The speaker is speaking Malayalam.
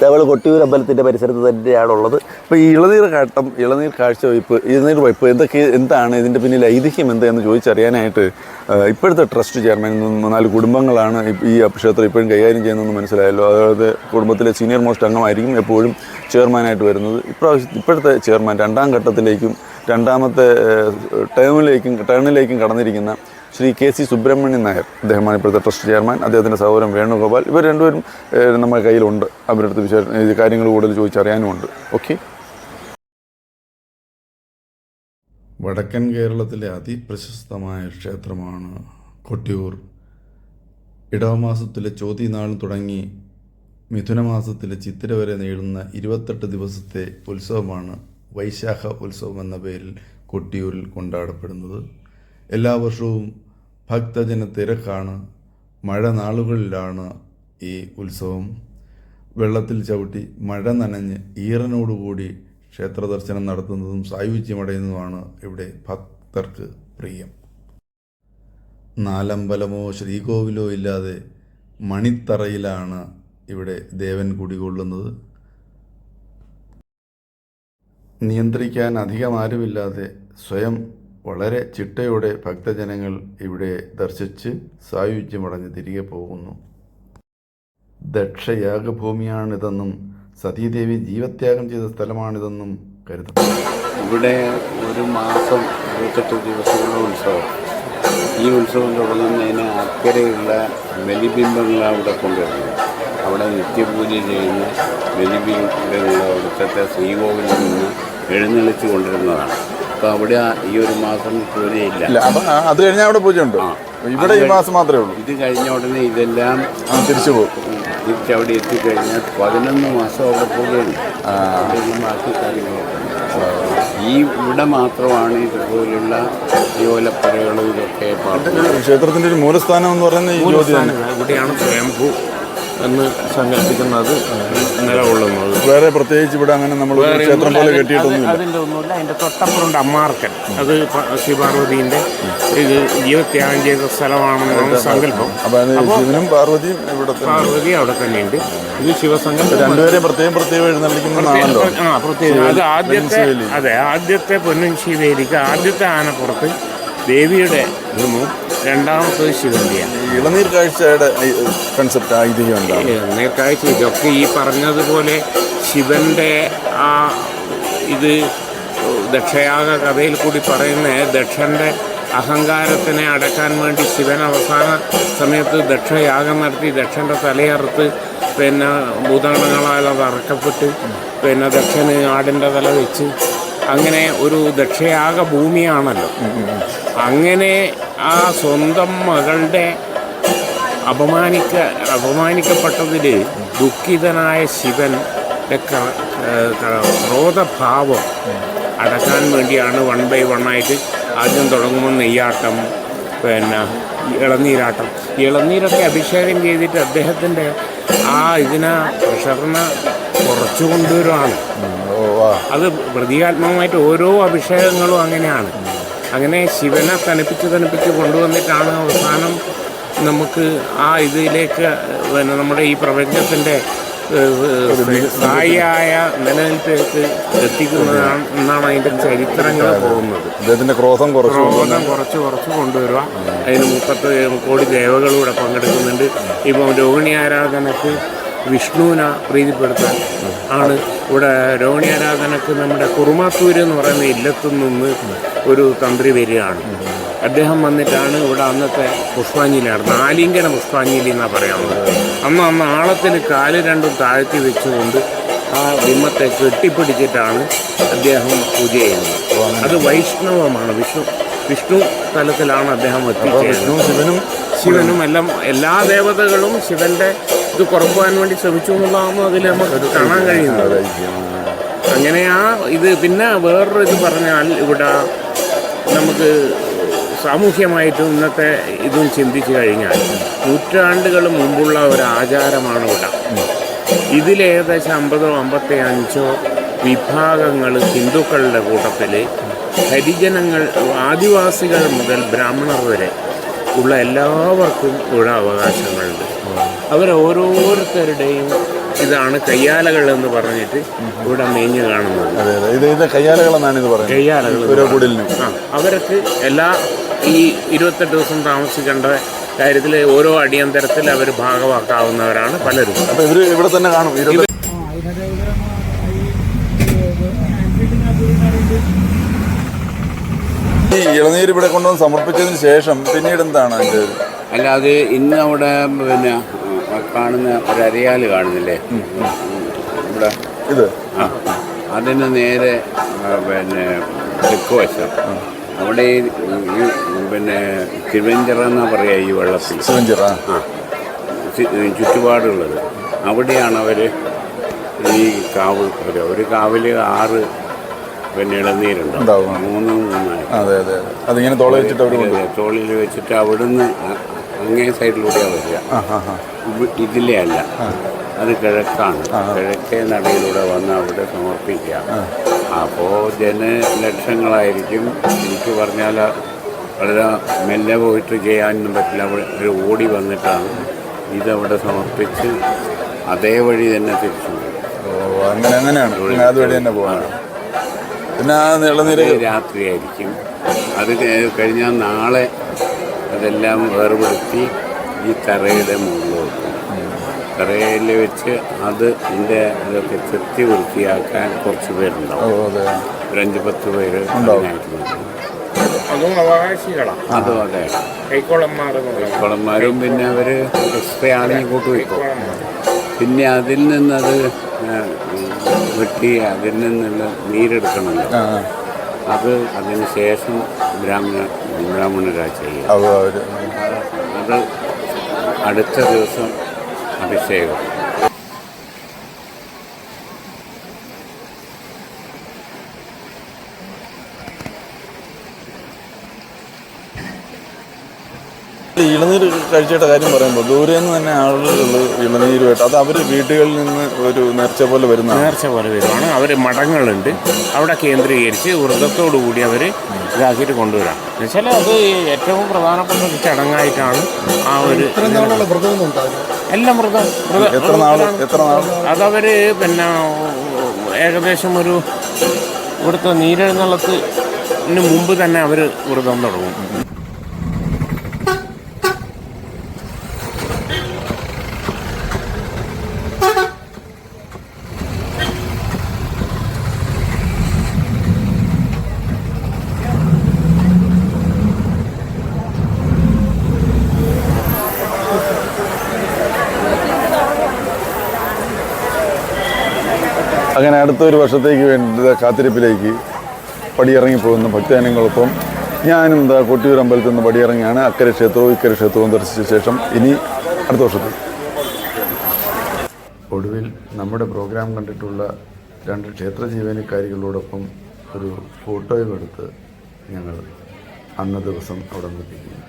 നമ്മൾ കൊട്ടിയൂർ അമ്പലത്തിന്റെ പരിസരത്ത് തന്നെയാണുള്ളത്. അപ്പോൾ ഈ ഇളനീർ കാട്ടം ഇളനീർ കാഴ്ചവയ്പ്പ് ഇളനീർ വയ്പ്പ് എന്തൊക്കെ എന്താണ് ഇതിന്റെ പിന്നിൽ ഐതിഹ്യം എന്താ എന്ന് ചോദിച്ചറിയാനായിട്ട് ഇപ്പോഴത്തെ ട്രസ്റ്റ് ചെയർമാൻ നാല് കുടുംബങ്ങളാണ് ഈ ക്ഷേത്രം ഇപ്പോഴും കൈകാര്യം ചെയ്യുന്നതെന്ന് മനസ്സിലായല്ലോ. അതായത് കുടുംബത്തിലെ സീനിയർ മോസ്റ്റ് അംഗമായിരിക്കും എപ്പോഴും ചെയർമാനായിട്ട് വരുന്നത്. ഇപ്രാവശ്യം ഇപ്പോഴത്തെ ചെയർമാൻ രണ്ടാം ഘട്ടത്തിലേക്കും രണ്ടാമത്തെ ടേമിലേക്കും ടേണിലേക്കും കടന്നിരിക്കുന്ന ശ്രീ കെ സി സുബ്രഹ്മണ്യൻ നായർ അദ്ദേഹമാണ് ഇപ്പോഴത്തെ ട്രസ്റ്റ് ചെയർമാൻ. അദ്ദേഹത്തിന്റെ സഹോദരൻ വേണുഗോപാൽ. ഇവർ രണ്ടുപേരും നമ്മുടെ കയ്യിലുണ്ട്. അവരുടെ അടുത്ത് വിശേഷ കാര്യങ്ങൾ കൂടുതൽ ചോദിച്ചറിയാനുമുണ്ട്. ഓക്കെ? വടക്കൻ കേരളത്തിലെ അതിപ്രശസ്തമായ ക്ഷേത്രമാണ് കൊട്ടിയൂർ. ഇടവമാസത്തിലെ ചോതിനാൾ തുടങ്ങി മിഥുനമാസത്തിലെ ചിത്തിര വരെ നീളുന്ന ഇരുപത്തെട്ട് ദിവസത്തെ ഉത്സവമാണ് വൈശാഖ ഉത്സവം എന്ന പേരിൽ കൊട്ടിയൂരിൽ കൊണ്ടാടപ്പെടുന്നത്. എല്ലാ വർഷവും ഭക്തജന തിരക്കാണ് മഴ നാളുകളിലാണ് ഈ ഉത്സവം. വെള്ളത്തിൽ ചവിട്ടി മഴ നനഞ്ഞ് ഈറനോടുകൂടി ക്ഷേത്ര ദർശനം നടത്തുന്നതും സായുജ്യമടയുന്നതുമാണ് ഇവിടെ ഭക്തർക്ക് പ്രിയം. നാലമ്പലമോ ശ്രീകോവിലോ ഇല്ലാതെ മണിത്തറയിലാണ് ഇവിടെ ദേവൻ കുടികൊള്ളുന്നത്. നിയന്ത്രിക്കാൻ അധികം ആരുമില്ലാതെ സ്വയം വളരെ ചിട്ടയോടെ ഭക്തജനങ്ങൾ ഇവിടെ ദർശിച്ച് സായുജ്യമടഞ്ഞ് തിരികെ പോകുന്നു. ദക്ഷയാഗഭൂമിയാണിതെന്നും സതീദേവി ജീവത്യാഗം ചെയ്ത സ്ഥലമാണിതെന്നും കരുതുന്നു ഇവിടെ ഒരു മാസം ഇരുപത്തെട്ട് ദിവസമുള്ള ഉത്സവം. ഈ ഉത്സവം തുടങ്ങുന്നതിന് അക്കരെയുള്ള ബലിബിംബങ്ങൾ അവിടെ കൊണ്ടുവരുന്നു അവിടെ നിത്യപൂജ ചെയ്യുന്ന ബലിബിംബങ്ങൾ അവിടുത്തെ ശ്രീകോവിലിൽ നിന്ന് എഴുന്നള്ളിച്ച് കൊണ്ടിരുന്നതാണ് അപ്പോൾ അവിടെ ഈ ഒരു മാസം പൂജയില്ല. ഇല്ല അപ്പം അത് കഴിഞ്ഞാൽ അവിടെ പൂജ ഉണ്ട് ഇവിടെ ഈ മാസം മാത്രമേ ഉള്ളൂ. ഇത് കഴിഞ്ഞ ഉടനെ ഇതെല്ലാം തിരിച്ചു പോകും. തിരിച്ചവിടെ എത്തിക്കഴിഞ്ഞാൽ പതിനൊന്ന് മാസം അവിടെ പൂജയുണ്ട്. ബാക്കി കാര്യങ്ങളൊക്കെ. ഈ ഇവിടെ മാത്രമാണ് ഇതുപോലുള്ള ജോലപ്പുരകളും ഇതൊക്കെ ക്ഷേത്രത്തിന്റെ ഒരു മൂലസ്ഥാനം എന്ന് പറയുന്നത് ഇവിടെയാണ് സ്വയംഭൂ. എന്ന് സങ്കല്പിക്കുന്നത് നിലകൊള്ളുന്നത്. വേറെ പ്രത്യേകിച്ച് ഇവിടെ അങ്ങനെ നമ്മൾ ക്ഷേത്രം പോലെ. കെട്ടിയിട്ടൊന്നുമില്ല. അതിന്റെ ഒന്നുമില്ല. അതിന്റെ തൊട്ടപ്പുറമുണ്ട് അമ്മാർക്കൻ. അത് ശിവപാർവതീന്റെ ഇത് ജീവത്യാഗം ചെയ്ത സ്ഥലമാണെന്നാണ് സങ്കല്പം. ശിവനും പാർവതിയും ഇവിടെ പാർവതി അവിടെ തന്നെയുണ്ട്. ഇത് ശിവസങ്കല്പം രണ്ടുപേരെയും പ്രത്യേകം പ്രത്യേകം എഴുന്നള്ളിക്കുന്നതാണല്ലോ ആ പ്രത്യേകം. അത് ആദ്യത്തെ അതെ ആദ്യത്തെ പൊന്നും ശിവേലിക്ക് ആദ്യത്തെ ആനപ്പുറത്ത് ദേവിയുടെ രണ്ടാമത്തെ രണ്ടാമത്തത് ശിവന്റെയാണ്. ഇളനീർ കാഴ്ചയുടെ കൺസെപ്റ്റ് ഐതിഹ്യം ഇളനീർ കാഴ്ച ഇതൊക്കെ ഈ പറഞ്ഞതുപോലെ ശിവന്റെ ആ ഇത് ദക്ഷയാഗ കഥയിൽ കൂടി പറയുന്ന ദക്ഷന്റെ അഹങ്കാരത്തിനെ അടക്കാൻ വേണ്ടി ശിവൻ അവസാന സമയത്ത് ദക്ഷയാഗം നടത്തി ദക്ഷന്റെ തലയറുത്ത് പിന്നെ ഭൂതഗണങ്ങളാൽ അത് അറക്കപ്പെട്ട് പിന്നെ ദക്ഷന് ആടിന്റെ തല വെച്ച് അങ്ങനെ ഒരു ദക്ഷയാഗ ഭൂമിയാണല്ലോ. അങ്ങനെ ആ സ്വന്തം മകളുടെ അപമാനിക്ക അപമാനിക്കപ്പെട്ടതിൽ ദുഃഖിതനായ ശിവന്റെ ക്രോധഭാവം അടക്കാൻ വേണ്ടിയാണ് വൺ ബൈ വൺ ആയിട്ട് ആദ്യം തുടങ്ങുമ്പോൾ നെയ്യാട്ടം പിന്നെ ഇളനീരാട്ടം. ഇളനീരൊക്കെ അഭിഷേകം ചെയ്തിട്ട് അദ്ദേഹത്തിന്റെ ആ ഇതിനെ പ്രഷറിനെ കുറച്ചു കൊണ്ടുവരുവാണ് അത് പ്രതീകാത്മകമായിട്ട് ഓരോ അഭിഷേകങ്ങളും അങ്ങനെയാണ്. അങ്ങനെ ശിവനെ തണുപ്പിച്ച് തണുപ്പിച്ച് കൊണ്ടുവന്നിട്ടാണ് അവസാനം നമുക്ക് ആ ഇതിലേക്ക് പിന്നെ നമ്മുടെ ഈ പ്രപഞ്ചത്തിന്റെ സ്ഥായിയായ നിലനിൽപ്പിലേക്ക് എത്തിക്കുന്നതാണ് എന്നാണ് അതിന്റെ ചരിത്രങ്ങൾ പോകുന്നത്. ഇദ്ദേഹത്തിന്റെ ക്രോധം കുറച്ച് ക്രോധം കുറച്ച് കുറച്ച് കൊണ്ടുവരിക. അതിന് മുപ്പത്ത് കോടി ദേവകളൂടെ പങ്കെടുക്കുന്നുണ്ട്. ഇപ്പം രോഹിണി ആരാധനക്ക് വിഷ്ണുവിനെ പ്രീതിപ്പെടുത്താൻ ആണ്. ഇവിടെ രോഹിണി ആരാധനക്ക് നമ്മുടെ കുറുമാത്തൂര് എന്ന് പറയുന്ന ഇല്ലത്തു നിന്ന് ഒരു തന്ത്രി വരികയാണ്. അദ്ദേഹം വന്നിട്ടാണ് ഇവിടെ അന്നത്തെ പുഷ്പാഞ്ജലി നടന്നത്. ആലിംഗന പുഷ്പാഞ്ജലി എന്നാണ് പറയാവുന്നത് അന്ന് അന്ന് ആളത്തിന് കാൽ രണ്ടും താഴ്ത്തി വെച്ചുകൊണ്ട് ആ ബിംബത്തെ കെട്ടിപ്പിടിച്ചിട്ടാണ് അദ്ദേഹം പൂജ ചെയ്യുന്നത്. അത് വൈഷ്ണവമാണ്. വിഷ്ണു വിഷ്ണു തലത്തിലാണ് അദ്ദേഹം എത്തിച്ചേരുന്നത്. വിഷ്ണു ശിവനും ശിവനും എല്ലാം എല്ലാ ദേവതകളും ശിവന്റെ ഇത് കുറക്കുവാൻ വേണ്ടി ശ്രമിച്ചു എന്നുള്ളതാണ് അതിൽ നമുക്ക് കാണാൻ കഴിയുന്നത്? അങ്ങനെ ആ ഇത് പിന്നെ വേറൊരു ഇത് പറഞ്ഞാൽ ഇവിടെ നമുക്ക് സാമൂഹ്യമായിട്ടും ഇന്നത്തെ ഇതും ചിന്തിച്ചു കഴിഞ്ഞാൽ നൂറ്റാണ്ടുകൾ മുമ്പുള്ള ഒരു ആചാരമാണ് ഇവിടെ. ഇതിലേകദേശം അമ്പതോ അമ്പത്തി അഞ്ചോ വിഭാഗങ്ങൾ ഹിന്ദുക്കളുടെ കൂട്ടത്തിൽ ഹരിജനങ്ങൾ ആദിവാസികൾ മുതൽ ബ്രാഹ്മണർ വരെ ഉള്ള എല്ലാവർക്കും ഇവിടെ അവകാശങ്ങളുണ്ട്. അവർ ഓരോരുത്തരുടെയും ഇതാണ് കയ്യാലകൾ എന്ന് പറഞ്ഞിട്ട് ഇവിടെ മേഞ്ഞ് കാണുന്നത്. അതെ അതെ. ഇത് ഇത് കയ്യാലകളെന്നാണ് ഇത് പറയുന്നത്. കയ്യാലകൾ ഓരോ കുടിലിനും ആ അവർക്ക് എല്ലാ ഈ ഇരുപത്തെട്ട് ദിവസം താമസിക്കേണ്ട കാര്യത്തിൽ ഓരോ അടിയന്തരത്തിൽ അവർ ഭാഗമാക്കാവുന്നവരാണ് പലരും. അപ്പോൾ ഇവർ ഇവിടെ തന്നെ കാണും. ഇരുപത്തി ഈ ഇളനീര് ഇവിടെ കൊണ്ടുവന്ന് സമർപ്പിച്ചതിന് ശേഷം പിന്നീട് എന്താണ് അതിന്റെ അല്ലാതെ അല്ല ഇന്ന് അവിടെ പിന്നെ കാണുന്ന ഒരു അരയാൽ കാണുന്നില്ലേ ഇവിടെ. ഇത്? ആ അതിന് നേരെ പിന്നെ തെക്ക് വശം അവിടെ ഈ പിന്നെ തിരുവഞ്ചിറ എന്നാ പറയുക ഈ വെള്ളത്തിൽ? തിരുവഞ്ചിറ. ആ. ചുറ്റുപാടുള്ളത്. അവിടെയാണ് അവർ ഈ കാവൽ ഒരു ഒരു കാവിൽ ആറ് പിന്നെ ഇളനീരുണ്ടാവും. മൂന്നും മൂന്ന് മൂന്നായി. അതെ അതെ അതെ. അതിങ്ങനെ തോളിൽ വെച്ചിട്ട് തോളിൽ വെച്ചിട്ട് അവിടുന്ന് അങ്ങേ സൈഡിലൂടെയാണ് വരിക. ഇതിലെ അല്ല. അത് കിഴക്കാണ്. കിഴക്കേ നടയിലൂടെ വന്ന് അവിടെ സമർപ്പിക്കുക. അപ്പോൾ ജന ലക്ഷങ്ങളായിരിക്കും. എനിക്ക് പറഞ്ഞാൽ വളരെ മെല്ലെ പോയിട്ട് ചെയ്യാനൊന്നും പറ്റില്ല. അവിടെ ഒരു ഓടി വന്നിട്ടാണ് ഇതവിടെ സമർപ്പിച്ച് അതേ വഴി തന്നെ തിരിച്ചു അങ്ങനെ അങ്ങനെയാണ്. അതുവഴി തന്നെ പോകാനാണ് പിന്നെ ആ രാത്രിയായിരിക്കും. അത് കഴി- കഴിഞ്ഞാൽ നാളെ അതെല്ലാം വേർപെടുത്തി ഈ തറയുടെ മുകളിൽ വെക്കും തറയിൽ വെച്ച് അത് ഇതിന്റെ ഇതൊക്കെ ചെത്തി വൃത്തിയാക്കാൻ കുറച്ച് ഓ പേരുണ്ടാവും ഒരു അഞ്ച് പത്ത് പേര് അതിനായിട്ട്. അതും അതും കൈക്കോളന്മാരും പിന്നെ അവർ എക്സ്ട്രാ ആണെങ്കിൽ കൂട്ടി വയ്ക്കും പിന്നെ അതിൽ നിന്നത് വെട്ടി അതിൽ നിന്നുള്ള നീരെടുക്കണമല്ലോ. അത് അതിന് ശേഷം ബ്രാഹ്മണ ബ്രാഹ്മണരാ ചെയ്യുക അത് അടുത്ത ദിവസം അഭിഷേകം ഈ ഇളനീര് കാര്യം പറയുമ്പോൾ ദൂരെ നിന്ന് തന്നെ ആളുകൾ ഇളനീരുമായിട്ട് അത് അവർ വീടുകളിൽ നിന്ന് ഒരു നേർച്ച പോലെ വരുന്ന നേർച്ച പോലെ വരുവാണ്. അവർ മഠങ്ങളുണ്ട്. അവിടെ കേന്ദ്രീകരിച്ച് വ്രതത്തോടു കൂടി അവർ ഇതാക്കിയിട്ട് കൊണ്ടുവരാം. എന്നുവെച്ചാൽ അത് ഏറ്റവും പ്രധാനപ്പെട്ട ഒരു ചടങ്ങായിട്ടാണ് ആ ഒരു എല്ലാം വ്രതം. വ്രതം. എത്ര നാൾ എത്ര നാൾ അതവർ പിന്നെ ഏകദേശം ഒരു ഇവിടുത്തെ നീരെഴുന്നള്ളത്തിന് മുമ്പ് തന്നെ അവർ വ്രതം തുടങ്ങും. അങ്ങനെ അടുത്ത ഒരു വർഷത്തേക്ക് വേണ്ടി കാത്തിരിപ്പിലേക്ക് പടിയിറങ്ങി പോകുന്ന ഭക്തജനങ്ങളൊപ്പം ഞാനും എന്താ കൊട്ടിയൂർ അമ്പലത്തിൽ നിന്ന് പടിയിറങ്ങിയാണ്. അക്കരെ ക്ഷേത്രവും ഇക്കരെ ക്ഷേത്രവും ദർശിച്ച ശേഷം ഇനി അടുത്ത വർഷത്തിൽ ഒടുവിൽ നമ്മുടെ പ്രോഗ്രാം കണ്ടിട്ടുള്ള രണ്ട് ക്ഷേത്ര ജീവനക്കാരികളോടൊപ്പം ഒരു ഫോട്ടോയും എടുത്ത് ഞങ്ങൾ അന്ന ദിവസം അവിടെ നിർത്തിക്കുന്നു